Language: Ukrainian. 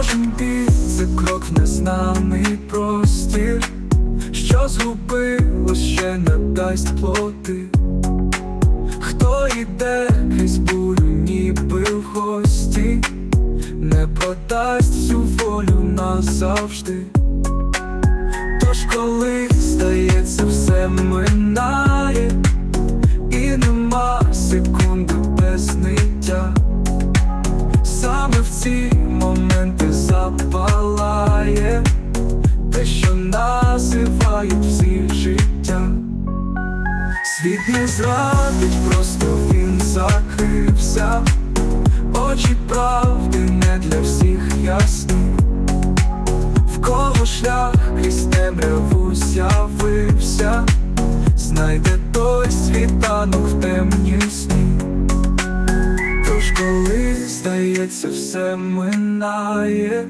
Кожен бій це крок в незнаний простір, що згубилось, ще не дасть плоти. Хто йде крізь бурю, ніби в гості, не продасть всю волю назавжди. Тож коли здається, все минає, і нема секунди без ниття. Саме в ці називають всі життя. Світ не зрадить, просто він закрився. Очі правди не для всіх ясні. В кого шлях крізь темряву з'явився, знайде той світанок в темні сні. Тож коли здається, все минає.